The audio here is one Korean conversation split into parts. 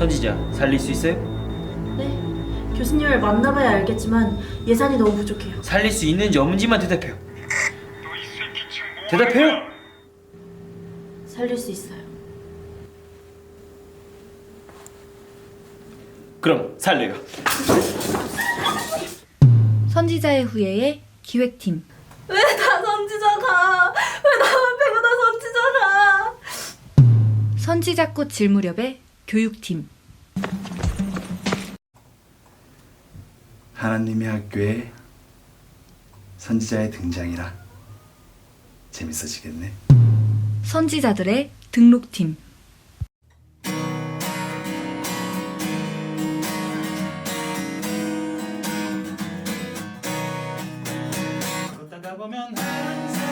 선지자 살릴 수 있어요? 네. 교수님을 만나봐야 알겠지만 예산이 너무 부족해요. 살릴 수 있는지 없는지만 대답해요. 대답해요. 살릴 수 있어요. 그럼 살려요. 선지자의 후예의 기획팀. 왜 다 선지자가? 왜 나만 빼고 다 선지자가? 선지자 꽃 질 무렵의 교육팀. 하나님의 학교에 선지자의 등장이라 재밌어지겠네. 선지자들의 등록팀. 걷다가 보면 항상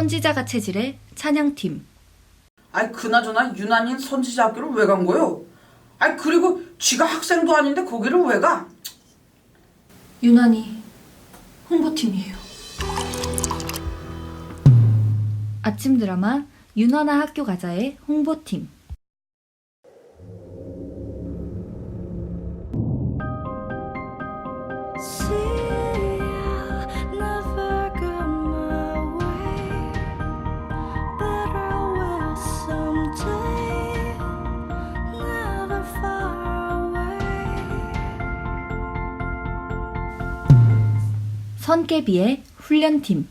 선지자가 체질의 찬양팀. 아이 그나저나 유난인 선지자 학교를 왜 간 거요? 아이 그리고 쥐가 학생도 아닌데 거기를 왜 가? 유난히 홍보팀이에요. 아침 드라마 윤화나 학교 가자의 홍보팀. 선깨비의 훈련팀.